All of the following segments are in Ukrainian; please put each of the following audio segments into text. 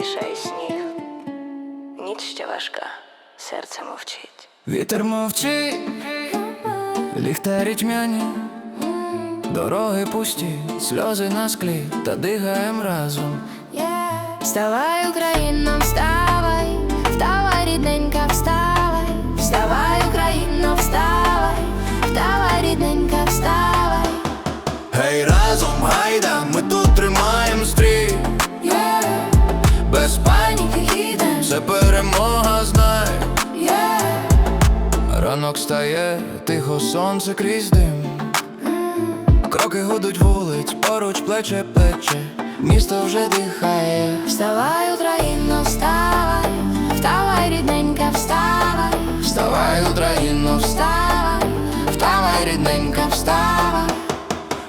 Тиша сніг, ніч ще важка, серце мовчить. Вітер мовчить, ліхтарі тьмяні, дороги пусті, сльози на склі, та дихаєм разом. Вставай, Україно, це перемога, знай. yeah, Ранок стає, тихо сонце крізь дим. Кроки гудуть вулиць, поруч плече плече, місто вже дихає. вставай, Україно, вставай, вставай, рідненька, вставай, Вставай, Україно, вставай, вставай, рідненька, вставай.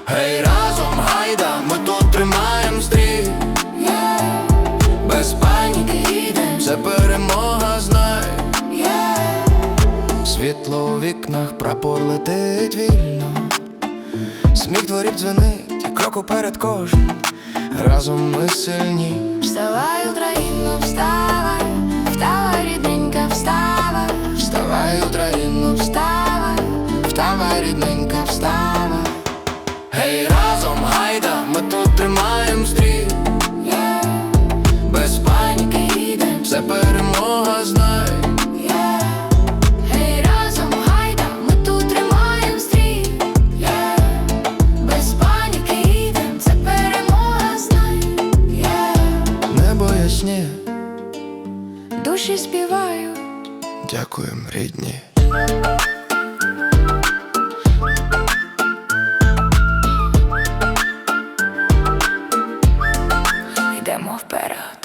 Гей, разом гайда, ми це перемога, знай. yeah, Світло у вікнах, прапор летить вільно. Сміх дворів дзвенить, крок уперед кожен. Разом ми сильні. вставай, Україно, вставай, вставай, рідненька, вставай, Вставай, Україно, вставай. вставай, рідненька, вставай. Душі співають. дякую, рідні. Йдемо вперед.